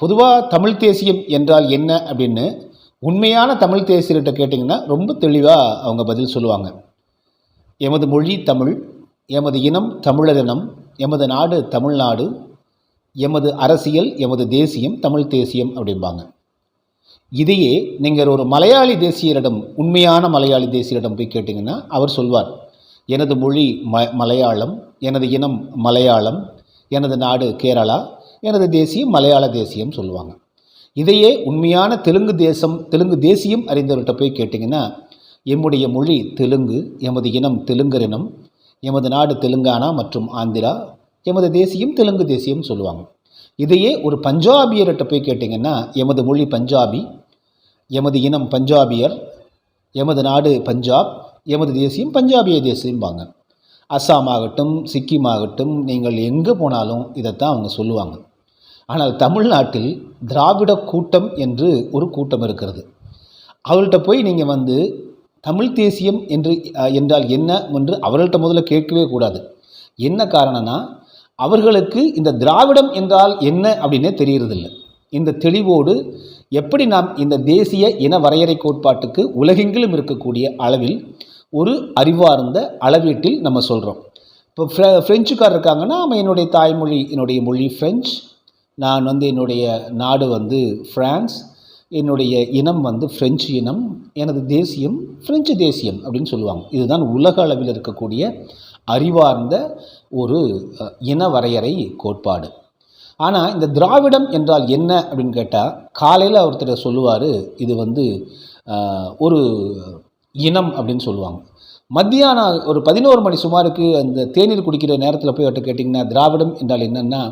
பொதுவாக தமிழ் தேசியம் என்றால் என்ன அப்படின்னு உண்மையான தமிழ் தேசியர்கிட்ட கேட்டிங்கன்னா ரொம்ப தெளிவாக அவங்க பதில் சொல்லுவாங்க. எமது மொழி தமிழ் எமது இனம் தமிழரினம் எமது நாடு தமிழ்நாடு எமது அரசியல் எமது தேசியம் தமிழ் தேசியம் அப்படிம்பாங்க. இதையே நீங்கள் ஒரு மலையாளி தேசியரிடம் உண்மையான மலையாளி தேசியரிடம் போய் கேட்டிங்கன்னா அவர் சொல்வார் எனது மொழி ம மலையாளம் எனது இனம் மலையாளம் எனது நாடு கேரளா எனது தேசியம் மலையாள தேசியம் சொல்லுவாங்க. இதையே உண்மையான தெலுங்கு தேசம் தெலுங்கு தேசியம் அறிந்தவர்கிட்ட போய் கேட்டிங்கன்னா எம்முடைய மொழி தெலுங்கு எமது இனம் தெலுங்கரினம் எமது நாடு தெலுங்கானா மற்றும் ஆந்திரா எமது தேசியம் தெலுங்கு தேசியம் சொல்லுவாங்க. இதையே ஒரு பஞ்சாபியர்கிட்ட போய் கேட்டிங்கன்னா எமது மொழி பஞ்சாபி எமது இனம் பஞ்சாபியர் எமது நாடு பஞ்சாப் எமது தேசியம் பஞ்சாபிய தேசியம்பாங்க. அஸ்ஸாம் ஆகட்டும் சிக்கிம் ஆகட்டும் நீங்கள் எங்கே போனாலும் இதைத்தான் அவங்க சொல்லுவாங்க. ஆனால் தமிழ்நாட்டில் திராவிட கூட்டம் என்று ஒரு கூட்டம் இருக்கிறது. அவர்கள்ட்ட போய் நீங்கள் வந்து தமிழ் தேசியம் என்று என்றால் என்ன என்று அவர்கள்ட்ட முதல்ல கேட்கவே கூடாது. என்ன காரணம்னா அவர்களுக்கு இந்த திராவிடம் என்றால் என்ன அப்படின்னே தெரியறதில்லை. இந்த தெளிவோடு எப்படி நாம் இந்த தேசிய இன வரையறை கோட்பாட்டுக்கு உலகெங்கிலும் இருக்கக்கூடிய அளவில் ஒரு அறிவார்ந்த அளவீட்டில் நம்ம சொல்கிறோம் இப்போ ஃப்ரெ ஃப்ரெஞ்சுக்கார் இருக்காங்கன்னா அவன் என்னுடைய தாய்மொழி என்னுடைய மொழி ஃப்ரெஞ்ச் நான் வந்து என்னுடைய நாடு வந்து ஃப்ரான்ஸ் என்னுடைய இனம் வந்து ஃப்ரெஞ்சு இனம் எனது தேசியம் ஃப்ரெஞ்சு தேசியம் அப்படின்னு சொல்லுவாங்க. இதுதான் உலக அளவில் இருக்கக்கூடிய அறிவார்ந்த ஒரு இன வரையறை கோட்பாடு. ஆனால் இந்த திராவிடம் என்றால் என்ன அப்படின்னு கேட்டால் காலையில் ஒருத்தர் சொல்லுவார் இது வந்து ஒரு இனம் அப்படின்னு சொல்லுவாங்க. மத்தியானம் ஒரு பதினோரு மணி சுமாருக்கு அந்த தேநீர் குடிக்கிற நேரத்தில் போய் அவர்கிட்ட கேட்டிங்கன்னா திராவிடம் என்றால் என்னென்னா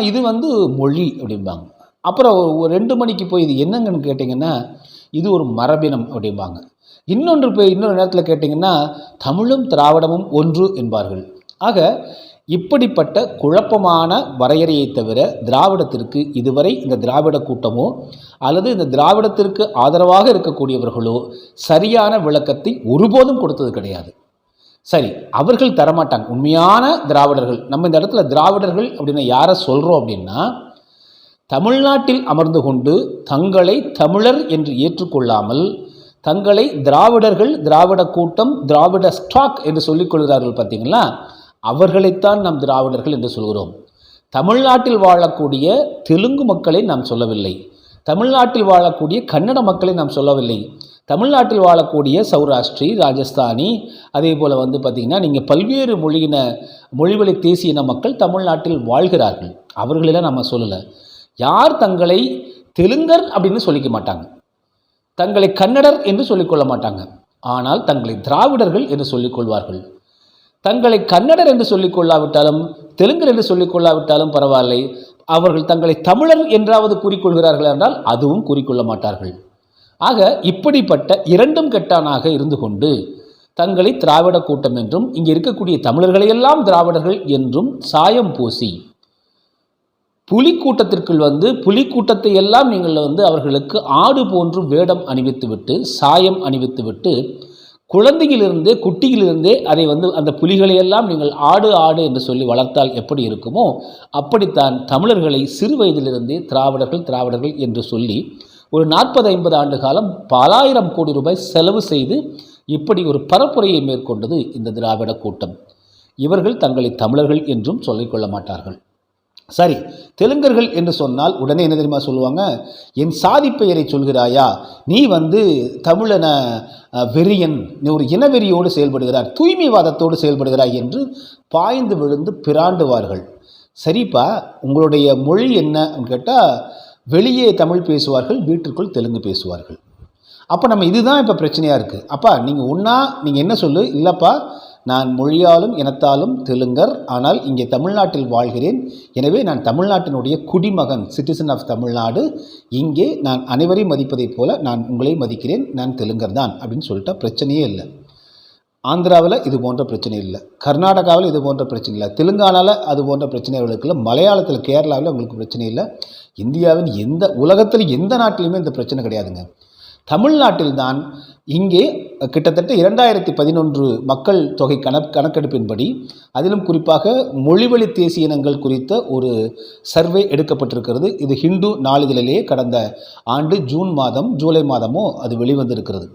இது வந்து மொழி அப்படிம்பாங்க. அப்புறம் ஒரு- ரெண்டு மணிக்கு போய் இது என்னங்கன்னு கேட்டிங்கன்னா இது ஒரு மரபினம் அப்படிம்பாங்க. இன்னொன்று போய் இன்னொரு நேரத்தில் கேட்டிங்கன்னா தமிழும் திராவிடமும் ஒன்று என்பார்கள். ஆக இப்படிப்பட்ட குழப்பமான வரையறையை தவிர திராவிடத்திற்கு இதுவரை இந்த திராவிட கூட்டமோ அல்லது இந்த திராவிடத்திற்கு ஆதரவாக இருக்கக்கூடியவர்களோ சரியான விளக்கத்தை ஒருபோதும் கொடுத்தது கிடையாது. சரி அவர்கள் தரமாட்டாங்க. உண்மையான திராவிடர்கள். நம்ம இந்த இடத்துல திராவிடர்கள் அப்படின்னு யாரை சொல்கிறோம் அப்படின்னா தமிழ்நாட்டில் அமர்ந்து கொண்டு தங்களை தமிழர் என்று ஏற்றுக்கொள்ளாமல் தங்களை திராவிடர்கள் திராவிட கூட்டம் திராவிட ஸ்டாக் என்று சொல்லிக் கொள்கிறார்கள் பார்த்தீங்களா? அவர்களைத்தான் நாம் திராவிடர்கள் என்று சொல்கிறோம். தமிழ்நாட்டில் வாழக்கூடிய தெலுங்கு மக்களை நாம் சொல்லவில்லை. தமிழ்நாட்டில் வாழக்கூடிய கன்னட மக்களை நாம் சொல்லவில்லை. தமிழ்நாட்டில் வாழக்கூடிய சௌராஷ்டிரி ராஜஸ்தானி அதே போல் வந்து பார்த்திங்கன்னா நீங்கள் பல்வேறு மொழியின மொழிவழி தேசியின மக்கள் தமிழ்நாட்டில் வாழ்கிறார்கள். அவர்களெல்லாம் நம்ம சொல்லலை. யார் தங்களை தெலுங்கர் அப்படின்னு சொல்லிக்க மாட்டாங்க. தங்களை கன்னடர் என்று சொல்லிக்கொள்ள மாட்டாங்க. ஆனால் தங்களை திராவிடர்கள் என்று சொல்லிக் கொள்வார்கள். தங்களை கன்னடர் என்று சொல்லிக் கொள்ளாவிட்டாலும் தெலுங்கர் என்று சொல்லிக் கொள்ளாவிட்டாலும் பரவாயில்லை. அவர்கள் தங்களை தமிழர் என்றாவது கூறிக்கொள்கிறார்கள் என்றால் அதுவும் கூறிக்கொள்ள மாட்டார்கள். ஆக இப்படிப்பட்ட இரண்டும் கெட்டானாக இருந்து கொண்டு தங்களை திராவிட கூட்டம் என்றும் இங்கே இருக்கக்கூடிய தமிழர்களையெல்லாம் திராவிடர்கள் என்றும் சாயம் பூசி புலிக்கூட்டத்திற்குள் வந்து புலிக்கூட்டத்தை எல்லாம் நீங்கள் வந்து அவர்களுக்கு ஆடு போன்று வேடம் அணிவித்துவிட்டு சாயம் அணிவித்துவிட்டு குழந்தையிலிருந்தே குட்டியிலிருந்தே அதை வந்து அந்த புலிகளையெல்லாம் நீங்கள் ஆடு ஆடு என்று சொல்லி வளர்த்தால் எப்படி இருக்குமோ அப்படித்தான் தமிழர்களை சிறு வயதிலிருந்தே திராவிடர்கள் திராவிடர்கள் என்று சொல்லி ஒரு நாற்பது ஐம்பது ஆண்டு காலம் பலாயிரம் கோடி ரூபாய் செலவு செய்து இப்படி ஒரு பரப்புரையை மேற்கொண்டது இந்த திராவிட கூட்டம். இவர்கள் தங்களை தமிழர்கள் என்றும் சொல்லிக்கொள்ள மாட்டார்கள். சரி தெலுங்கர்கள் என்று சொன்னால் உடனே என்ன தெரியுமா சொல்லுவாங்க? என் சாதி பெயரை சொல்கிறாயா? நீ வந்து தமிழன வெறியன் நீ ஒரு இனவெறியோடு செயல்படுகிறாய் தூய்மைவாதத்தோடு செயல்படுகிறாய் என்று பாய்ந்து விழுந்து பிராண்டுவார்கள். சரிப்பா உங்களுடைய மொழி என்னன்னு கேட்டால் வெளியே தமிழ் பேசுவார்கள் வீட்டிற்குள் தெலுங்கு பேசுவார்கள். அப்போ நம்ம இதுதான் இப்போ பிரச்சனையாக இருக்குது அப்பா நீங்கள் ஒன்றா நீங்கள் என்ன சொல்லு? இல்லைப்பா நான் மொழியாலும் இனத்தாலும் தெலுங்கர் ஆனால் இங்கே தமிழ்நாட்டில் வாழ்கிறேன். எனவே நான் தமிழ்நாட்டினுடைய குடிமகன் சிட்டிசன் ஆஃப் தமிழ்நாடு. இங்கே நான் அனைவரையும் மதிப்பதைப் போல நான் உங்களை மதிக்கிறேன். நான் தெலுங்கர் தான் அப்படின்னு சொல்லிட்டா பிரச்சனையே இல்லை. ஆந்திராவில் இது போன்ற பிரச்சனை இல்லை. கர்நாடகாவில் இது போன்ற பிரச்சனை இல்லை. தெலுங்கானாவில் அது போன்ற பிரச்சனை அவர்களுக்கு இல்லை மலையாளத்தில் கேரளாவில் உங்களுக்கு பிரச்சனை இல்லை. இந்தியாவின் எந்த உலகத்தில் எந்த நாட்டிலுமே இந்த பிரச்சனை கிடையாதுங்க. தமிழ்நாட்டில் தான் இங்கே கிட்டத்தட்ட இரண்டாயிரத்தி பதினொன்று மக்கள் தொகை கண கணக்கெடுப்பின்படி அதிலும் குறிப்பாக மொழிவழி தேசிய இனங்கள் குறித்த ஒரு சர்வே எடுக்கப்பட்டிருக்கிறது. இது ஹிந்து நாளிதழிலேயே கடந்த ஆண்டு ஜூன் மாதம் ஜூலை மாதமோ அது வெளிவந்திருக்கிறது.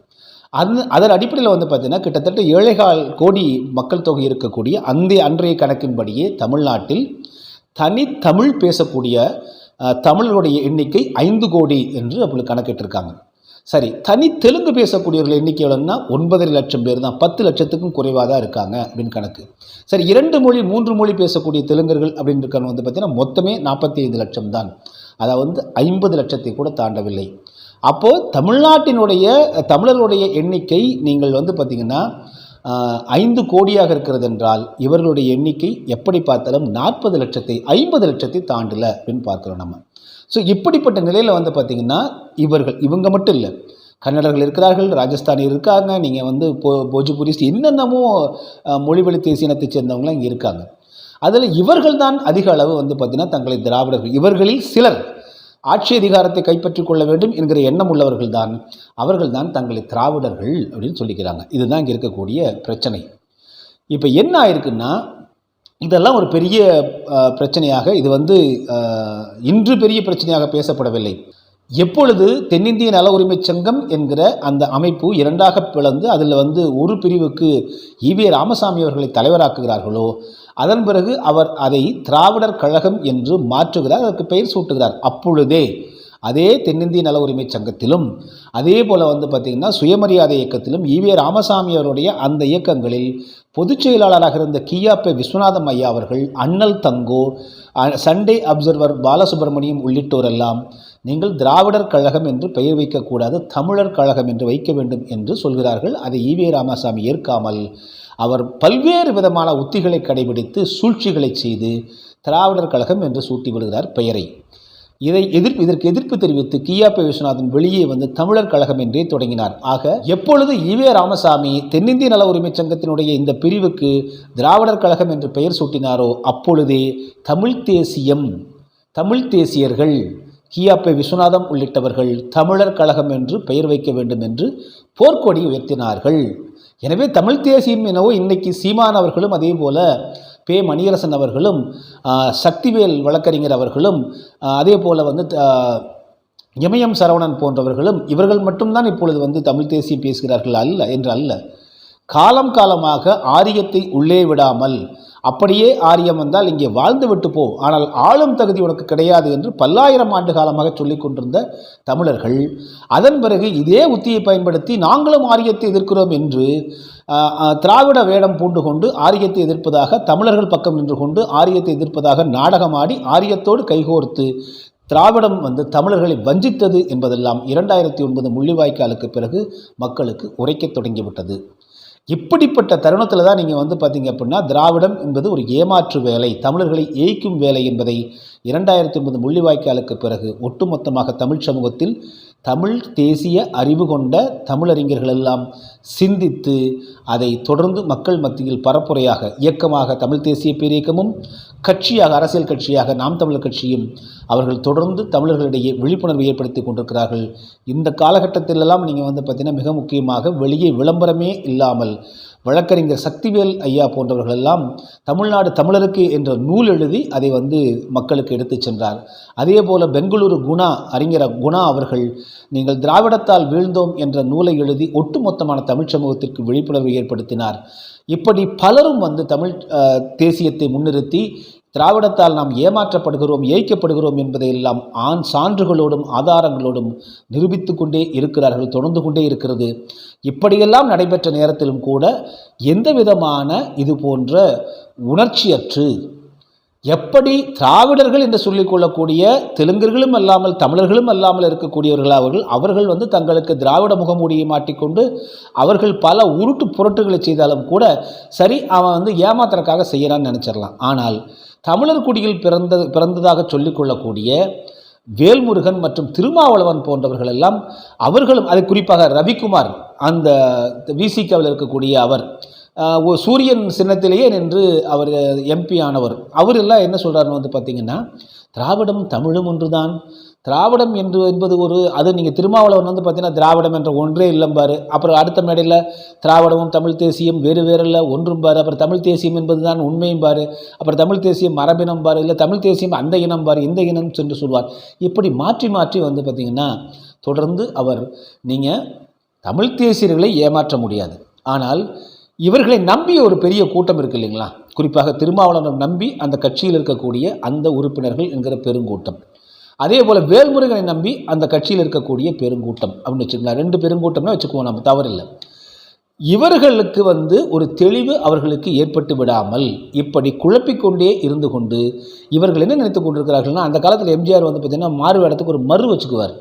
அது அதன் அடிப்படையில் வந்து பார்த்திங்கன்னா கிட்டத்தட்ட ஏழைகால் கோடி மக்கள் தொகை இருக்கக்கூடிய அந்த அன்றைய கணக்கின்படியே தமிழ்நாட்டில் தனித்தமிழ் பேசக்கூடிய தமிழருடைய எண்ணிக்கை ஐந்து கோடி என்று அப்படி கணக்கிட்டிருக்காங்க. சரி தனி தெலுங்கு பேசக்கூடியவர்கள் எண்ணிக்கை எவ்வளோன்னா ஒன்பதரை லட்சம் பேர் தான். பத்து லட்சத்துக்கும் குறைவாக தான் இருக்காங்க அப்படின்னு கணக்கு. சரி இரண்டு மொழி மூன்று மொழி பேசக்கூடிய தெலுங்கர்கள் அப்படின்னு இருக்கவங்க வந்து பார்த்திங்கன்னா மொத்தமே நாற்பத்தி ஐந்து லட்சம் தான். அதாவது வந்து ஐம்பது லட்சத்தை கூட தாண்டவில்லை. அப்போது தமிழ்நாட்டினுடைய தமிழர்களுடைய எண்ணிக்கை நீங்கள் வந்து பார்த்திங்கன்னா ஐந்து கோடியாக இருக்கிறது என்றால் இவர்களுடைய எண்ணிக்கை எப்படி பார்த்தாலும் நாற்பது லட்சத்தை ஐம்பது லட்சத்தை தாண்டல அப்படின்னு பார்க்குறோம் நம்ம. ஸோ இப்படிப்பட்ட நிலையில் வந்து பார்த்திங்கன்னா இவர்கள் இவங்க மட்டும் இல்லை. கன்னடர்கள் இருக்கிறார்கள் ராஜஸ்தானி இருக்காங்க நீங்கள் வந்து போ போஜ்புரிஸ் என்னென்னமோ மொழிவழி தேசிய இனத்தை சேர்ந்தவங்களாம் இங்கே இருக்காங்க. அதில் இவர்கள் தான் அதிக அளவு வந்து பார்த்திங்கன்னா தங்களை திராவிடர்கள். இவர்களில் சிலர் ஆட்சி அதிகாரத்தை கைப்பற்றிக் கொள்ள வேண்டும் என்கிற எண்ணம் உள்ளவர்கள் தான். அவர்கள் தான் தங்களை திராவிடர்கள் அப்படின்னு சொல்லிக்கிறாங்க. இதுதான் இங்கே இருக்கக்கூடிய பிரச்சனை. இப்போ என்ன ஆயிருக்குன்னா இதெல்லாம் ஒரு பெரிய பிரச்சனையாக இது வந்து இன்று பெரிய பிரச்சனையாக பேசப்படவில்லை. எப்பொழுது தென்னிந்திய நல உரிமைச் சங்கம் என்கிற அந்த அமைப்பு இரண்டாக பிளந்து அதில் வந்து ஒரு பிரிவுக்கு ஈவே ராமசாமி அவர்களை தலைவராக்குகிறார்களோ அதன் பிறகு அவர் அதை திராவிடர் கழகம் என்று மாற்றுகிறார் அதற்கு பெயர் சூட்டுகிறார். அப்பொழுதே அதே தென்னிந்திய நல உரிமைச் சங்கத்திலும் அதே போல் வந்து பார்த்திங்கன்னா சுயமரியாதை இயக்கத்திலும் ஈவே ராமசாமி அவருடைய அந்த இயக்கங்களில் பொதுச் செயலாளராக இருந்த கியாப்பே விஸ்வநாதம் ஐயா அவர்கள் அண்ணல் தங்கோ சண்டே அப்சர்வர் பாலசுப்ரமணியம் உள்ளிட்டோரெல்லாம் நீங்கள் திராவிடர் கழகம் என்று பெயர் வைக்கக்கூடாது தமிழர் கழகம் என்று வைக்க வேண்டும் என்று சொல்கிறார்கள். அதை ஈவே ராமசாமி ஏற்காமல் அவர் பல்வேறு விதமான உத்திகளை கடைபிடித்து சூழ்ச்சிகளை செய்து திராவிடர் கழகம் என்று சூட்டி விடுகிறார் பெயரை. இதை எதிர்ப்பு இதற்கு எதிர்ப்பு தெரிவித்து கியாப்ப விஸ்வநாதன் வெளியே வந்து தமிழர் கழகம் என்றே தொடங்கினார். ஆக எப்பொழுது ஈவே ராமசாமி தென்னிந்திய நல உரிமைச் சங்கத்தினுடைய இந்த பிரிவுக்கு திராவிடர் கழகம் என்று பெயர் சூட்டினாரோ அப்பொழுதே தமிழ் தேசியம் தமிழ் தேசியர்கள் கியாப்பை விஸ்வநாதம் உள்ளிட்டவர்கள் தமிழர் கழகம் என்று பெயர் வைக்க வேண்டும் என்று போர்க்கொடி உயர்த்தினார்கள். எனவே தமிழ் தேசியம் எனவோ இன்னைக்கு சீமான் அவர்களும் அதே போல பே மணியரசன் அவர்களும் சக்திவேல் வழக்கறிஞர் அவர்களும் அதே போல் வந்து ஆ, இமயம் சரவணன் போன்றவர்களும் இவர்கள் மட்டும்தான் இப்பொழுது வந்து தமிழ் தேசிய பேசுகிறார்கள் அல்ல என்று அல்ல. காலம் காலமாக ஆரியத்தை உள்ளே விடாமல் அப்படியே ஆரியம் வந்தால் இங்கே வாழ்ந்து விட்டு போ. ஆனால் ஆளும் தகுதி உனக்கு கிடையாது என்று பல்லாயிரம் ஆண்டு காலமாக சொல்லிக் கொண்டிருந்த தமிழர்கள் அதன் பிறகு இதே உத்தியை பயன்படுத்தி நாங்களும் ஆரியத்தை எதிர்க்கிறோம் என்று திராவிட வேடம் பூண்டு கொண்டு ஆரியத்தை எதிர்ப்பதாக தமிழர்கள் பக்கம் நின்று கொண்டு ஆரியத்தை எதிர்ப்பதாக நாடகமாடி ஆரியத்தோடு கைகோர்த்து திராவிடம் வந்து தமிழர்களை வஞ்சித்தது என்பதெல்லாம் இரண்டாயிரத்தி ஒன்பது முள்ளிவாய்க்காலுக்கு பிறகு மக்களுக்கு உரைக்கத் தொடங்கிவிட்டது. இப்படிப்பட்ட தருணத்தில் தான் நீங்கள் வந்து பார்த்தீங்க அப்படின்னா திராவிடம் என்பது ஒரு ஏமாற்று வேலை. தமிழர்களை ஏய்க்கும் வேலை என்பதை இரண்டாயிரத்தி ஒன்பது முள்ளிவாய்க்காலுக்கு பிறகு ஒட்டுமொத்தமாக தமிழ் சமூகத்தில் தமிழ் தேசிய அறிவு கொண்ட தமிழறிஞர்கள் எல்லாம் சிந்தித்து அதை தொடர்ந்து மக்கள் மத்தியில் பரப்புரையாக இயக்கமாக தமிழ் தேசிய பேரியக்கமும் கட்சியாக அரசியல் கட்சியாக நாம் தமிழர் கட்சியும் அவர்கள் தொடர்ந்து தமிழர்களிடையே விழிப்புணர்வு ஏற்படுத்தி கொண்டிருக்கிறார்கள். இந்த காலகட்டத்திலெல்லாம் நீங்கள் வந்து பார்த்தீங்கன்னா மிக முக்கியமாக வெளியே விளம்பரமே இல்லாமல் வழக்கறிஞர் சக்திவேல் ஐயா போன்றவர்கள் எல்லாம் தமிழ்நாடு தமிழருக்கு என்ற நூல் எழுதி அதை வந்து மக்களுக்கு எடுத்துச் சென்றார். அதே போல பெங்களூரு குணா அறிஞர் குணா அவர்கள் நீங்கள் திராவிடத்தால் வீழ்ந்தோம் என்ற நூலை எழுதி ஒட்டுமொத்தமான தமிழ் சமூகத்திற்கு விழிப்புணர்வு ஏற்படுத்தினார். இப்படி பலரும் வந்து தமிழ் தேசியத்தை முன்னிறுத்தி திராவிடத்தால் நாம் ஏமாற்றப்படுகிறோம் ஏய்க்கப்படுகிறோம் என்பதையெல்லாம் ஆண் சான்றுகளோடும் ஆதாரங்களோடும் நிரூபித்து கொண்டே இருக்கிறார்கள் தொடர்ந்து கொண்டே இருக்கிறது. இப்படியெல்லாம் நடைபெற்ற நேரத்திலும் கூட எந்த விதமான இது போன்ற உணர்ச்சியற்று எப்படி திராவிடர்கள் என்று சொல்லிக்கொள்ளக்கூடிய தெலுங்கர்களும் அல்லாமல் தமிழர்களும் அல்லாமல் இருக்கக்கூடியவர்கள் அவர்கள் அவர்கள் வந்து தங்களுக்கு திராவிட முகமூடியை மாட்டிக்கொண்டு அவர்கள் பல உருட்டு புரட்டுகளை செய்தாலும் கூட சரி அவன் வந்து ஏமாத்துறக்காக செய்யறான்னு நினச்சிடலாம். ஆனால் தமிழர் குடியில் பிறந்த பிறந்ததாக சொல்லிக்கொள்ளக்கூடிய வேல்முருகன் மற்றும் திருமாவளவன் போன்றவர்கள் எல்லாம் அவர்களும் அது குறிப்பாக ரவிக்குமார் அந்த விசிகாவில் இருக்கக்கூடிய அவர் சூரியன் சின்னத்திலேயே நின்று அவர் எம்பி ஆனவர். அவர் எல்லாம் என்ன சொல்கிறாருன்னு வந்து பார்த்தீங்கன்னா திராவிடம் தமிழும் ஒன்றுதான். திராவிடம் என்று என்பது ஒரு அது நீங்கள் திருமாவளவன் வந்து பார்த்தீங்கன்னா திராவிடம் என்ற ஒன்றே இல்லம்பார் அப்புறம் அடுத்த மேடையில் திராவிடமும் தமிழ் தேசியம் வேறு வேறல்ல ஒன்றும் பாரு. அப்புறம் தமிழ் தேசியம் என்பது தான் உண்மையும் பாரு. அப்புறம் தமிழ் தேசியம் மரபினம் பாரு. இல்லை தமிழ் தேசியம் அந்த இனம் பாரு இந்த இனம் சென்று சொல்வார். இப்படி மாற்றி மாற்றி வந்து பார்த்திங்கன்னா தொடர்ந்து அவர் நீங்கள் தமிழ் தேசியர்களை ஏமாற்ற முடியாது. ஆனால் இவர்களை நம்பி ஒரு பெரிய கூட்டம் இருக்கு இல்லைங்களா? குறிப்பாக திருமாவளவன் நம்பி அந்த கட்சியில் இருக்கக்கூடிய அந்த உறுப்பினர்கள் என்கிற பெருங்கூட்டம். அதே போல் வேல்முருகனை நம்பி அந்த கட்சியில் இருக்கக்கூடிய பெருங்கூட்டம் அப்படின்னு வச்சுக்கலாம் ரெண்டு பெருங்கூட்டம்னா வச்சுக்குவோம் நம்ம தவறில்லை. இவர்களுக்கு வந்து ஒரு தெளிவு அவர்களுக்கு ஏற்பட்டு விடாமல் இப்படி குழப்பிக்கொண்டே இருந்து கொண்டு இவர்கள் என்ன நினைத்து கொண்டிருக்கிறார்கள்னா அந்த காலத்தில் எம்ஜிஆர் வந்து பார்த்திங்கன்னா மாறு வேடத்துக்கு ஒரு மறு வச்சுக்குவார்.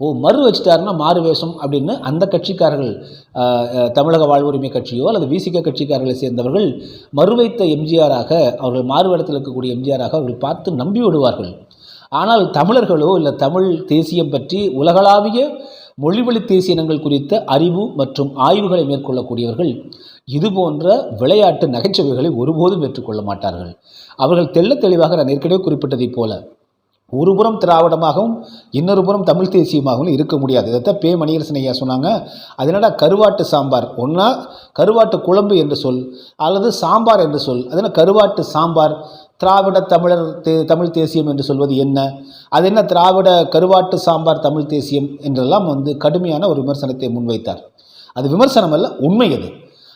ஓ மறு வச்சுட்டாருன்னா மாறு வேஷம் அப்படின்னு அந்த கட்சிக்காரர்கள் தமிழக வாழ்வுரிமை கட்சியோ அல்லது விசிக கட்சிக்காரர்களை சேர்ந்தவர்கள் மறு வைத்த எம்ஜிஆராக அவர்கள் மாறு வேடத்தில் இருக்கக்கூடிய எம்ஜிஆராக அவர்கள் பார்த்து நம்பி விடுவார்கள். ஆனால் தமிழர்களோ இல்லை தமிழ் தேசியம் பற்றி உலகளாவிய மொழிவழி தேசிய இனங்கள் குறித்த அறிவு மற்றும் ஆய்வுகளை மேற்கொள்ளக்கூடியவர்கள் இது போன்ற விளையாட்டு நகைச்சுவைகளை ஒருபோதும் ஏற்றுக்கொள்ள மாட்டார்கள். அவர்கள் தெல்ல தெளிவாக நான் ஏற்கனவே குறிப்பிட்டதைப் போல ஒரு புறம் திராவிடமாகவும் இன்னொரு புறம் தமிழ் தேசியமாகவும் இருக்க முடியாது. இதைத்தான் பே மணியரசன் ஐயா சொன்னாங்க. அதனடா கருவாட்டு சாம்பார்? ஒன்றா கருவாட்டு குழம்பு என்று சொல் அல்லது சாம்பார் என்று சொல். அதனால் கருவாட்டு சாம்பார்? திராவிட தமிழர் தே தமிழ் தேசியம் என்று சொல்வது என்ன? அது என்ன திராவிட கருவாட்டு சாம்பார் தமிழ் தேசியம் என்றெல்லாம் வந்து கடுமையான ஒரு விமர்சனத்தை முன்வைத்தார். அது விமர்சனம் அல்ல உண்மை அது.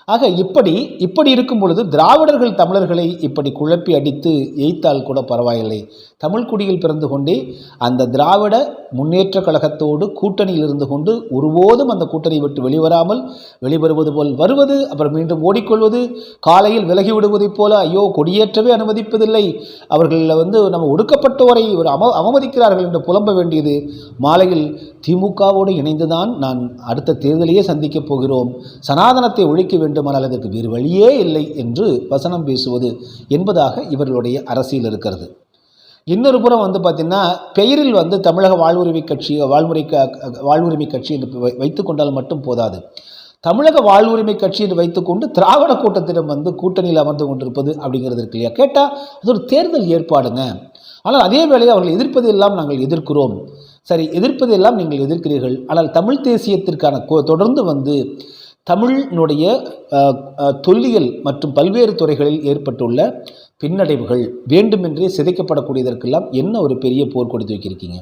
ஆக இப்படி இப்படி இருக்கும் பொழுது திராவிடர்கள் தமிழர்களை இப்படி குழப்பி அடித்து எய்த்தால் கூட பரவாயில்லை. தமிழ் குடியில் பிறந்து கொண்டே அந்த திராவிட முன்னேற்ற கழகத்தோடு கூட்டணியில் இருந்து கொண்டு ஒருபோதும் அந்த கூட்டணி விட்டு வெளிவராமல் வெளிவருவது போல் வருவது அப்புறம் மீண்டும் ஓடிக்கொள்வது காலையில் விலகி விடுவதைப் போல ஐயோ கொடியேற்றவே அனுமதிப்பதில்லை. அவர்களில் வந்து நம்ம ஒடுக்கப்பட்டோரை ஒரு அவ அவமதிக்கிறார்கள் என்று புலம்ப வேண்டியது. மாலையில் திமுகவோடு இணைந்துதான் நான் அடுத்த தேர்தலையே சந்திக்கப் போகிறோம். சனாதனத்தை ஒழிக்க வேண்டும். வேண்டுமானால் அதற்கு வேறு வழியே இல்லை என்று வசனம் பேசுவது என்பதாக இவர்களுடைய அரசியல் இருக்கிறது. இன்னொரு புறம் வந்து பார்த்திங்கன்னா பெயரில் வந்து தமிழக வாழ்வுரிமை கட்சி வாழ்முறை க- வாழ்வுரிமை கட்சி என்று வை- வைத்துக்கொண்டால் மட்டும் போதாது. தமிழக வாழ்வுரிமை கட்சி என்று வைத்துக்கொண்டு திராவிட கூட்டத்திடம் வந்து கூட்டணியில் அமர்ந்து கொண்டிருப்பது அப்படிங்கிறது இருக்கு இல்லையா? கேட்டால் அது ஒரு தேர்தல் ஏற்பாடுங்க. ஆனால் அதே வேளையில் அவர்கள் எதிர்ப்பதையெல்லாம் நாங்கள் எதிர்க்கிறோம். சரி எதிர்ப்பதையெல்லாம் நீங்கள் எதிர்க்கிறீர்கள். ஆனால் தமிழ் தேசியத்திற்கான தொடர்ந்து வந்து தமிழினுடைய தொல்லியல் மற்றும் பல்வேறு துறைகளில் ஏற்பட்டுள்ள பின்னடைவுகள் வேண்டுமென்றே சிதைக்கப்படக்கூடியதற்கெல்லாம் என்ன ஒரு பெரிய போர் கொடுத்து வைக்கிருக்கீங்க?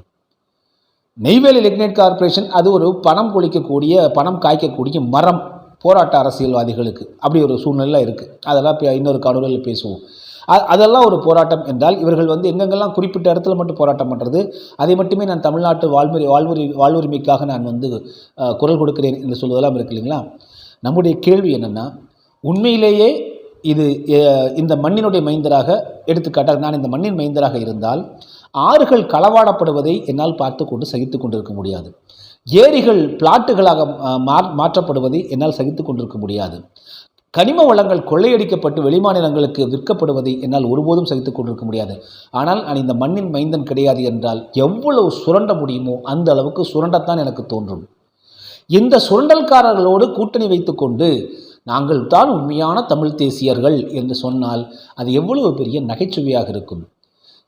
நெய்வேலி லிக்னைட் கார்ப்பரேஷன் அது ஒரு பணம் கொளிக்கக்கூடிய பணம் காய்க்கக்கூடிய மரம் போராட்ட அரசியல்வாதிகளுக்கு. அப்படி ஒரு சூழ்நிலை இருக்குது அதெல்லாம் இப்போ இன்னொரு காணொலியில் பேசுவோம். அதெல்லாம் ஒரு போராட்டம் என்றால் இவர்கள் வந்து எங்கெங்கெல்லாம் குறிப்பிட்ட இடத்துல மட்டும் போராட்டம் பண்ணுறது அதை மட்டுமே நான் தமிழ்நாட்டு வாழ்முறை வாழ்வுரி வாழ்வுரிமைக்காக நான் வந்து குரல் கொடுக்கிறேன் என்று சொல்வதெல்லாம் இருக்கு இல்லைங்களா? நம்முடைய கேள்வி என்னென்னா உண்மையிலேயே இது இந்த மண்ணினுடைய மைந்தராக எடுத்துக்காட்டாக நான் இந்த மண்ணின் மைந்தராக இருந்தால் ஆறுகள் களவாடப்படுவதை என்னால் பார்த்து கொண்டு சகித்து கொண்டிருக்க முடியாது. ஏரிகள் பிளாட்டுகளாக மா- மாற்றப்படுவதை என்னால் சகித்து கொண்டிருக்க முடியாது. கனிம வளங்கள் கொள்ளையடிக்கப்பட்டு வெளிமாநிலங்களுக்கு விற்கப்படுவதை என்னால் ஒருபோதும் சகித்துக் கொண்டிருக்க முடியாது. ஆனால் நான் இந்த மண்ணின் மைந்தன் கிடையாது என்றால் எவ்வளவு சுரண்ட முடியுமோ அந்த அளவுக்கு சுரண்டத்தான் எனக்கு தோன்றும். இந்த சுரண்டல்காரர்களோடு கூட்டணி வைத்துக்கொண்டு நாங்கள் தான் உண்மையான தமிழ் தேசியர்கள் என்று சொன்னால் அது எவ்வளவு பெரிய நகைச்சுவையாக இருக்கும்.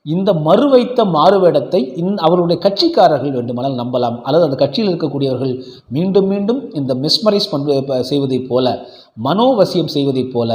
இந்த மறு வைத்த மாறுவேடத்தை இந் அவருடைய கட்சிக்காரர்கள் வேண்டுமானால் நம்பலாம். அல்லது அந்த கட்சியில் இருக்கக்கூடியவர்கள் மீண்டும் மீண்டும் இந்த மிஸ்மரைஸ் பண்ண செய்வதைப் போல மனோவசியம் செய்வதைப் போல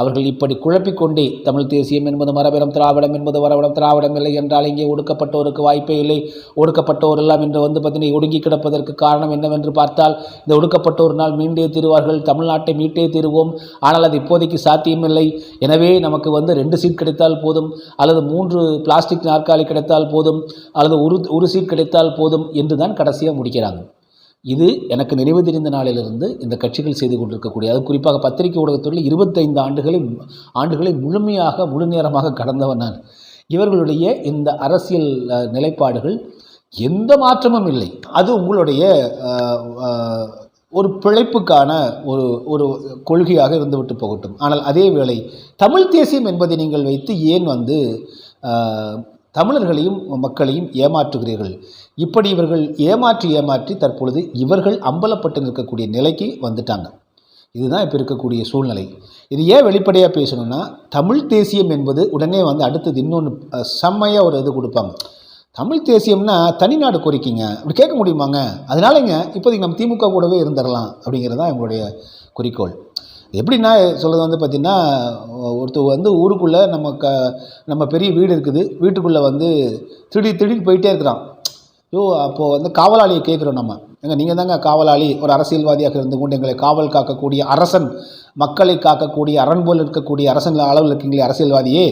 அவர்கள் இப்படி குழப்பிக்கொண்டே தமிழ் தேசியம் என்பது மரபிடம் திராவிடம் என்பது வரவிடம் திராவிடம் இல்லை என்றால் இங்கே ஒடுக்கப்பட்டோருக்கு வாய்ப்பே இல்லை. ஒடுக்கப்பட்டோர் எல்லாம் என்று வந்து பார்த்தீங்கன்னா ஒடுங்கி கிடப்பதற்கு காரணம் என்னவென்று பார்த்தால் இந்த ஒடுக்கப்பட்டோர் நாள் மீண்டே தீருவார்கள் தமிழ்நாட்டை மீட்டே தீருவோம். ஆனால் அது இப்போதைக்கு சாத்தியமில்லை. எனவே நமக்கு வந்து ரெண்டு சீட் கிடைத்தால் போதும் அல்லது மூன்று பிளாஸ்டிக் நாற்காலி கிடைத்தால் போதும் அல்லது ஒரு ஒரு சீட் கிடைத்தால் போதும் என்று தான் கடைசியாக முடிக்கிறாங்க. இது எனக்கு நினைவு தெரிந்த நாளிலிருந்து இந்த கட்சிகள் செய்து கொண்டிருக்கக்கூடிய அது குறிப்பாக பத்திரிகை ஊடகத்துறையில் இருபத்தைந்து ஆண்டுகளை ஆண்டுகளை முழுமையாக முழு நேரமாக கடந்தவன் நான். இவர்களுடைய இந்த அரசியல் நிலைப்பாடுகள் எந்த மாற்றமும் இல்லை. அது உங்களுடைய ஒரு பிழைப்புக்கான ஒரு ஒரு கொள்கையாக இருந்துவிட்டு போகட்டும். ஆனால் அதே வேளை தமிழ் தேசியம் என்பதை நீங்கள் வைத்து ஏன் வந்து தமிழர்களையும் மக்களையும் ஏமாற்றுகிறீர்கள். இப்படி இவர்கள் ஏமாற்றி ஏமாற்றி தற்பொழுது இவர்கள் அம்பலப்பட்டு நிற்கக்கூடிய நிலைக்கு வந்துட்டாங்க. இதுதான் இப்போ இருக்கக்கூடிய சூழ்நிலை. இது ஏன் வெளிப்படையாக பேசணும்னா தமிழ் தேசியம் என்பது உடனே வந்து அடுத்தது இன்னொன்று செம்மையாக ஒரு இது கொடுப்பாங்க. தமிழ் தேசியம்னா தனிநாடு கோரிக்கைங்க. அப்படி கேட்க முடியுமாங்க? அதனாலங்க இப்போதைக்கு நம்ம திமுக கூடவே இருந்துடலாம் அப்படிங்கிறது தான் எங்களுடைய குறிக்கோள். எப்படின்னா சொல்கிறது வந்து பார்த்திங்கன்னா ஒருத்தர் வந்து ஊருக்குள்ளே நம்ம க நம்ம பெரிய வீடு இருக்குது. வீட்டுக்குள்ளே வந்து திடீர் திடீர்னு போயிட்டே இருக்கிறான். ஐயோ அப்போது வந்து காவலாளியை கேட்குறோம் நம்ம. ஏங்க நீங்கள் தாங்க காவலாளி. ஒரு அரசியல்வாதியாக இருந்து கொண்டு எங்களை காவல் காக்கக்கூடிய அரசன் மக்களை காக்கக்கூடிய அரண் போல் இருக்கக்கூடிய அரசன் அளவில் இருக்கீங்களே அரசியல்வாதியே.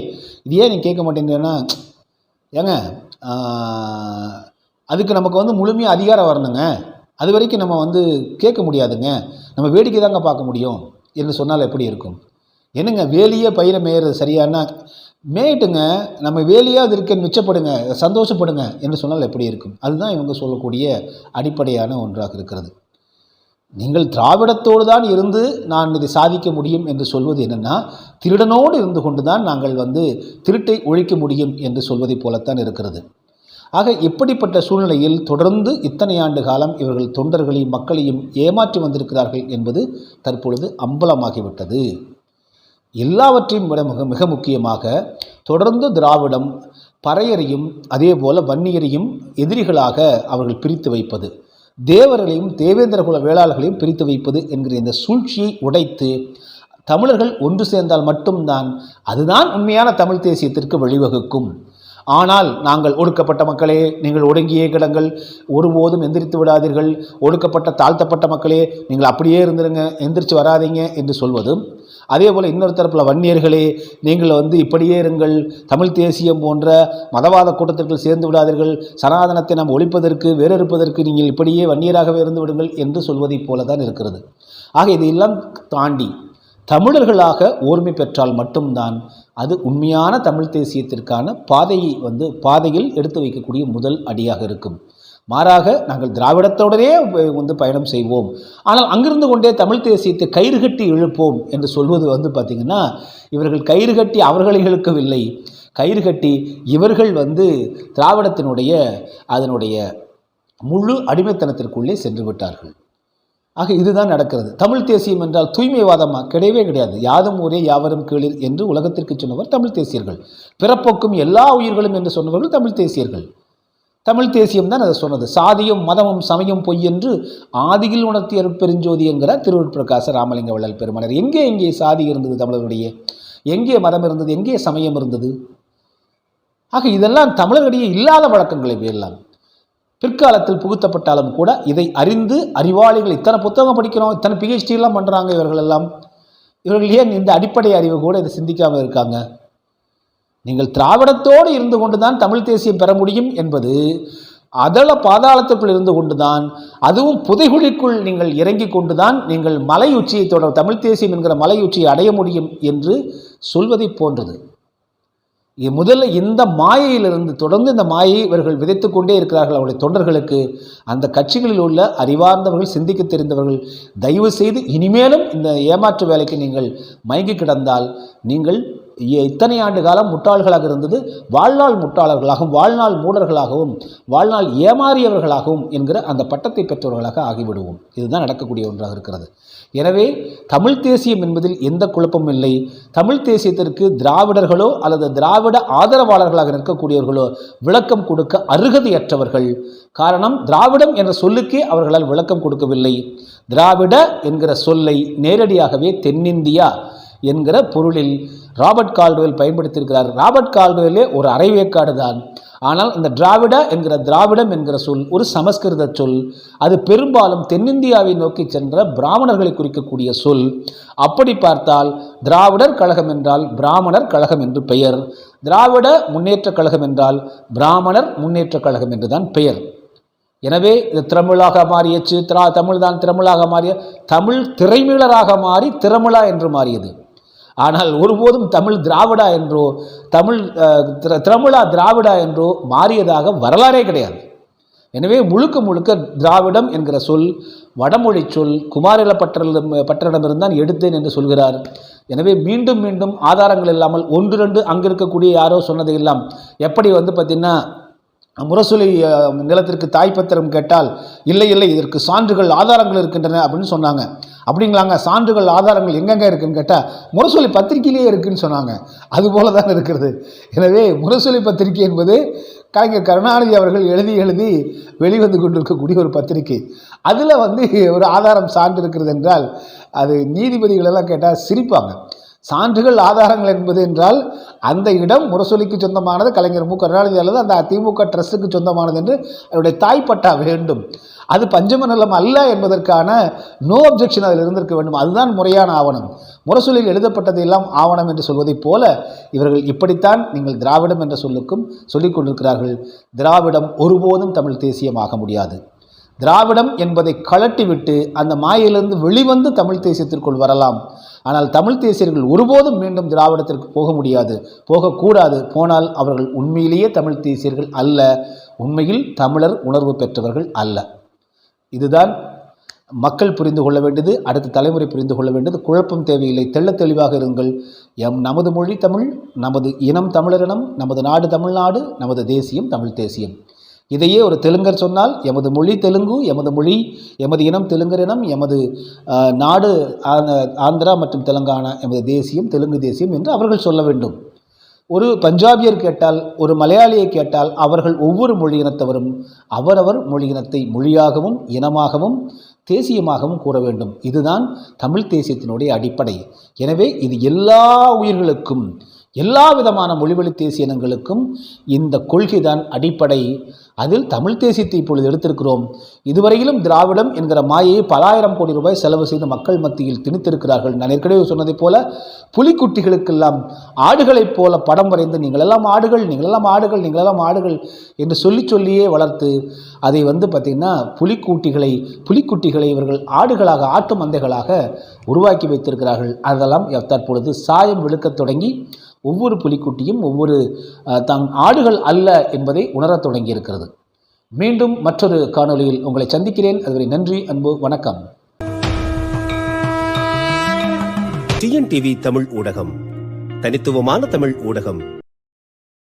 இது ஏன் நீங்கள் கேட்க மாட்டேங்கிறேன்னா ஏங்க அதுக்கு நமக்கு வந்து முழுமையாக அதிகாரம் வரணுங்க. அது வரைக்கும் நம்ம வந்து கேட்க முடியாதுங்க. நம்ம வேடிக்கை தாங்க பார்க்க முடியும். என்று சொன்னால் எப்படி இருக்கும்? என்னங்க வேலியே பயிரை மேயறது சரியானா மேயிட்டுங்க நம்ம வேலியாக அது இருக்கேன்னு மிச்சப்படுங்க சந்தோஷப்படுங்க என்று சொன்னால் எப்படி இருக்கும்? அதுதான் இவங்க சொல்லக்கூடிய அடிப்படையான ஒன்றாக இருக்கிறது. நீங்கள் திராவிடத்தோடு தான் இருந்து நான் இதை சாதிக்க முடியும் என்று சொல்வது என்னென்னா திருடனோடு இருந்து கொண்டு தான் நாங்கள் வந்து திருட்டை ஒழிக்க முடியும் என்று சொல்வதைப் போலத்தான் இருக்கிறது. ஆக இப்படிப்பட்ட சூழ்நிலையில் தொடர்ந்து இத்தனை ஆண்டு காலம் இவர்கள் தொண்டர்களையும் மக்களையும் ஏமாற்றி வந்திருக்கிறார்கள் என்பது தற்பொழுது அம்பலமாகிவிட்டது. எல்லாவற்றையும் விட மிக மிக முக்கியமாக தொடர்ந்து திராவிடம் பறையரையும் அதேபோல வன்னியரையும் எதிரிகளாக அவர்கள் பிரித்து வைப்பது தேவர்களையும் தேவேந்திர குல வேளாளர்களையும் பிரித்து வைப்பது என்கிற இந்த சூழ்ச்சியை உடைத்து தமிழர்கள் ஒன்று சேர்ந்தால் மட்டும்தான் அதுதான் உண்மையான தமிழ் தேசியத்திற்கு வழிவகுக்கும். ஆனால் நாங்கள் ஒடுக்கப்பட்ட மக்களே நீங்கள் ஒடுங்கியே கிடங்கள். ஒருபோதும் எந்திரித்து விடாதீர்கள். ஒடுக்கப்பட்ட தாழ்த்தப்பட்ட மக்களே நீங்கள் அப்படியே இருந்துருங்க. எந்திரிச்சு வராதீங்க என்று சொல்வதும் அதே போல் இன்னொரு தரப்பில் வன்னியர்களே நீங்கள் வந்து இப்படியே இருங்கள். தமிழ் தேசியம் போன்ற மதவாத கூட்டத்திற்குள் சேர்ந்து விடாதீர்கள். சனாதனத்தை நாம் ஒழிப்பதற்கு வேறறுப்பதற்கு நீங்கள் இப்படியே வன்னியராகவே இருந்து விடுங்கள் என்று சொல்வதைப் போல தான் இருக்கிறது. ஆக இதையெல்லாம் தாண்டி தமிழர்களாக ஓர்மை பெற்றால் மட்டும்தான் அது உண்மையான தமிழ் தேசியத்திற்கான பாதையை வந்து பாதையில் எடுத்து வைக்கக்கூடிய முதல் அடியாக இருக்கும். மாறாக நாங்கள் திராவிடத்தோடனே வந்து பயணம் செய்வோம். ஆனால் அங்கிருந்து கொண்டே தமிழ் தேசியத்தை கயிறு கட்டி இழுப்போம் என்று சொல்வது வந்து பார்த்திங்கன்னா இவர்கள் கயிறு கட்டி அவர்களை இழுக்கவில்லை. கயிறு கட்டி இவர்கள் வந்து திராவிடத்தினுடைய அதனுடைய முழு அடிமைத்தனத்திற்குள்ளே சென்று விட்டார்கள். ஆக இதுதான் நடக்கிறது. தமிழ் தேசியம் என்றால் தூய்மைவாதமா? கிடையவே கிடையாது. யாதும் ஊரே யாவரும் கீழில் என்று உலகத்திற்கு சொன்னவர் தமிழ் தேசியர்கள். பிறப்போக்கும் எல்லா உயிர்களும் என்று சொன்னவர்கள் தமிழ் தேசியர்கள். தமிழ் தேசியம் தான் அதை சொன்னது. சாதியும் மதமும் சமயம் பொய் என்று ஆதியில் உணர்த்திய பெருஞ்சோதி என்கிறார் திருவருட்பிரகாச ராமலிங்க வள்ளல் பெருமனர் எங்கே எங்கே சாதி இருந்தது தமிழர்களுடைய எங்கே மதம் இருந்தது? எங்கே சமயம் இருந்தது? ஆக இதெல்லாம் தமிழர்களிடையே இல்லாத வழக்கங்களை எல்லாம் பிற்காலத்தில் புகுத்தப்பட்டாலும் கூட இதை அறிந்து அறிவாளிகள் இத்தனை புத்தகம் படிக்கிறோம் இத்தனை பிஹெச்டிலாம் பண்ணுறாங்க இவர்கள் எல்லாம். இவர்கள் ஏன் இந்த அடிப்படை அறிவு கூட இதை சிந்திக்காமல் இருக்காங்க? நீங்கள் திராவிடத்தோடு இருந்து கொண்டு தான் தமிழ் தேசியம் பெற முடியும் என்பது அதள பாதாளத்துக்குள் இருந்து கொண்டு தான் அதுவும் புதைகுழிக்குள் நீங்கள் இறங்கி கொண்டுதான் நீங்கள் மலை உச்சியை தொடர் தமிழ் தேசியம் என்கிற மலை உச்சியை அடைய முடியும் என்று சொல்வதைப் போன்றது. முதல்ல இந்த மாயையிலிருந்து தொடர்ந்து இந்த மாயை இவர்கள் விதைத்து கொண்டே இருக்கிறார்கள் அவருடைய தொண்டர்களுக்கு அந்த கட்சிகளில் உள்ள அறிவார்ந்தவர்கள் சிந்திக்க தெரிந்தவர்கள் தயவு செய்து இனிமேலும் இந்த ஏமாற்று வேலைக்கு நீங்கள் மயங்கி கிடந்தால் நீங்கள் இத்தனை ஆண்டு காலம் முட்டாள்களாக இருந்தது. வாழ்நாள் முட்டாளர்களாகவும் வாழ்நாள் மூடர்களாகவும் வாழ்நாள் ஏமாறியவர்களாகவும் என்கிற அந்த பட்டத்தை பெற்றவர்களாக ஆகிவிடுவோம். இதுதான் நடக்கக்கூடிய ஒன்றாக இருக்கிறது. எனவே தமிழ் தேசியம் என்பதில் எந்த குழப்பமும் இல்லை. தமிழ் தேசியத்திற்கு திராவிடர்களோ அல்லது திராவிட ஆதரவாளர்களாக நிற்கக்கூடியவர்களோ விளக்கம் கொடுக்க அருகதையற்றவர்கள். காரணம் திராவிடம் என்ற சொல்லுக்கே அவர்களால் விளக்கம் கொடுக்கவில்லை. திராவிட என்கிற சொல்லை நேரடியாகவே தென்னிந்தியா என்கிற பொருளில் ராபர்ட் கால்டுவெல் பயன்படுத்தியிருக்கிறார். ராபர்ட் கால்டுவெல்லே ஒரு அரைவேக்காடு தான். ஆனால் இந்த திராவிட என்கிற திராவிடம் என்கிற சொல் ஒரு சமஸ்கிருத சொல் அது பெரும்பாலும் தென்னிந்தியாவை நோக்கி சென்ற பிராமணர்களை குறிக்கக்கூடிய சொல். அப்படி பார்த்தால் திராவிடர் கழகம் என்றால் பிராமணர் கழகம் என்று பெயர். திராவிட முன்னேற்றக் கழகம் என்றால் பிராமணர் முன்னேற்றக் கழகம் என்றுதான் பெயர். எனவே இது திரமிழாக மாறியச்சு திரா தமிழ் தான் திரமிழாக மாறிய தமிழ் திரைமீளராக மாறி திரமிழா என்று மாறியது. ஆனால் ஒருபோதும் தமிழ் திராவிடா என்றோ தமிழ் திர- திரமிழா திராவிடா என்றோ மாறியதாக வரலாறே கிடையாது. எனவே முழுக்க முழுக்க திராவிடம் என்கிற சொல் வடமொழி சொல் குமாரில பட்டரிடம் பட்டரிடமிருந்தான் எடுத்தேன் என்று சொல்கிறார். எனவே மீண்டும் மீண்டும் ஆதாரங்கள் இல்லாமல் ஒன்று ரெண்டு அங்கே இருக்கக்கூடிய யாரோ சொன்னதை எல்லாம் எப்படி வந்து பார்த்திங்கன்னா முரசொலி நிலத்திற்கு தாய்ப்பத்திரம் கேட்டால் இல்லை இல்லை இதற்கு சான்றுகள் ஆதாரங்கள் இருக்கின்றன அப்படின்னு சொன்னாங்க. அப்படிங்களாங்க சான்றுகள் ஆதாரங்கள் எங்கெங்கே இருக்குன்னு கேட்டால் முரசொலி பத்திரிகையிலேயே இருக்குன்னு சொன்னாங்க. அதுபோல தான் இருக்கிறது. எனவே முரசொலி பத்திரிகை என்பது கலைஞர் கருணாநிதி அவர்கள் எழுதி எழுதி வெளிவந்து கொண்டிருக்கக்கூடிய ஒரு பத்திரிகை அதில் வந்து ஒரு ஆதாரம் சான்று இருக்கிறது என்றால் அது நீதிபதிகளெல்லாம் கேட்டால் சிரிப்பாங்க. சான்றுகள் ஆதாரங்கள் என்பது என்றால் அந்த இடம் முரசொலிக்கு சொந்தமானது கலைஞர் மு. கருணாநிதி அல்லது அந்த திமுக ட்ரஸ்ட்டுக்கு சொந்தமானது என்று அவருடைய தாய்ப்பட்டா வேண்டும். அது பஞ்சம நிலம் அல்ல என்பதற்கான நோ அப்ஜெக்ஷன் அதில் இருந்திருக்க வேண்டும். அதுதான் முறையான ஆவணம். முரசொலியில் எழுதப்பட்டதையெல்லாம் ஆவணம் என்று சொல்வதைப் போல இவர்கள் இப்படித்தான் நீங்கள் திராவிடம் என்ற சொல்லுக்கும் சொல்லிக் கொண்டிருக்கிறார்கள். திராவிடம் ஒருபோதும் தமிழ் தேசியமாக முடியாது. திராவிடம் என்பதை கழட்டிவிட்டு அந்த மாயையிலிருந்து வெளிவந்து தமிழ் தேசியத்திற்குள் வரலாம். ஆனால் தமிழ் தேசியர்கள் ஒருபோதும் மீண்டும் திராவிடத்திற்கு போக முடியாது. போகக்கூடாது. போனால் அவர்கள் உண்மையிலேயே தமிழ் தேசியர்கள் அல்ல. உண்மையில் தமிழர் உணர்வு பெற்றவர்கள் அல்ல. இதுதான் மக்கள் புரிந்து கொள்ள வேண்டியது அடுத்த தலைமுறை புரிந்து கொள்ள வேண்டியது. குழப்பம் தேவையில்லை. தெள்ள தெளிவாக இருங்கள். எம் நமது மொழி தமிழ் நமது இனம் தமிழரினம் நமது நாடு தமிழ்நாடு நமது தேசியம் தமிழ் தேசியம். இதையே ஒரு தெலுங்கர் சொன்னால் எமது மொழி தெலுங்கு எமது மொழி எமது இனம் தெலுங்கர் இனம் எமது நாடு ஆந்திரா மற்றும் தெலுங்கானா எமது தேசியம் தெலுங்கு தேசியம் என்று அவர்கள் சொல்ல வேண்டும். ஒரு பஞ்சாபியர் கேட்டால் ஒரு மலையாளியை கேட்டால் அவர்கள் ஒவ்வொரு மொழி இனத்தவரும் அவரவர் மொழி இனத்தை மொழியாகவும் இனமாகவும் தேசியமாகவும் கூற வேண்டும். இதுதான் தமிழ் தேசியத்தினுடைய அடிப்படை. எனவே இது எல்லா உயிர்களுக்கும் எல்லா விதமான மொழிவழி தேசிய இனங்களுக்கும் இந்த கொள்கைதான் அடிப்படை. அதில் தமிழ் தேசியத்தை இப்பொழுது எடுத்திருக்கிறோம். இதுவரையிலும் திராவிடம் என்கிற மாயையை பலாயிரம் கோடி ரூபாய் செலவு செய்து மக்கள் மத்தியில் திணித்திருக்கிறார்கள். நான் ஏற்கனவே சொன்னதைப் போல புலிக்குட்டிகளுக்கெல்லாம் ஆடுகளைப் போல படம் வரைந்து நீங்களெல்லாம் ஆடுகள் நீங்களெல்லாம் ஆடுகள் நீங்களெல்லாம் ஆடுகள் என்று சொல்லி சொல்லியே வளர்த்து அதை வந்து பார்த்திங்கன்னா புலிக்கூட்டிகளை புலிக்குட்டிகளை இவர்கள் ஆடுகளாக ஆட்டு மந்தைகளாக உருவாக்கி வைத்திருக்கிறார்கள். அதெல்லாம் தற்பொழுது சாயம் விழுக்கத் தொடங்கி ஒவ்வொரு புலிக்குட்டியும் ஒவ்வொரு தங் ஆடுகள் அல்ல என்பதை உணரத் தொடங்கி இருக்கிறது மீண்டும் மற்றொரு காணொளியில் உங்களை சந்திக்கிறேன். அதுவரை நன்றி அன்பு வணக்கம். டிஎன்டிவி தமிழ் ஊடகம். தனித்துவமான தமிழ் ஊடகம்.